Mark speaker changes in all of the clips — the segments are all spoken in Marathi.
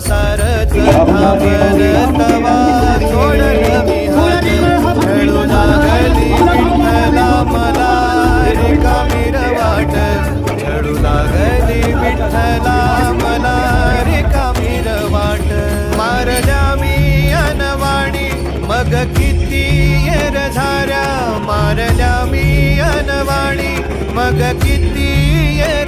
Speaker 1: सारच थांबल तवा सोडल मी हात खेळू लागली विठ्ठला मला रिकामी वाट खेळू लागली विठ्ठला मला रिकामी वाट मारल्या मी अनवाणी मग किती येर झाऱ्या मारल्या मी अनवाणी मग किती येर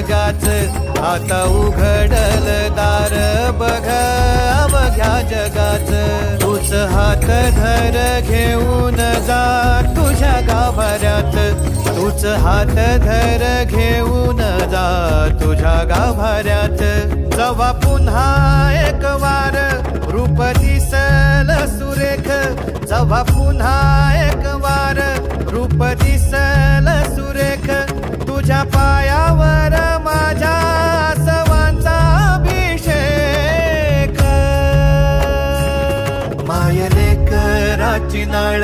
Speaker 1: जगाच आता उघडल दार बघ अवघ्या जगाच. तूच हात धर घेऊन जा तुझ्या गाभाऱ्यात. तूच हात धर घेऊन जा तुझ्या गाभाऱ्यात. जवा पुन्हा एक वार रूप दिसल सुरेख. जवा पुन्हा एक वार रूप दिसल सुरेख. तुझ्या पायावर माझ्या सवांचा अभिषेक. मायलेकराची नाळ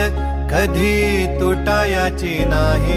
Speaker 1: कधी तुटायाची नाही.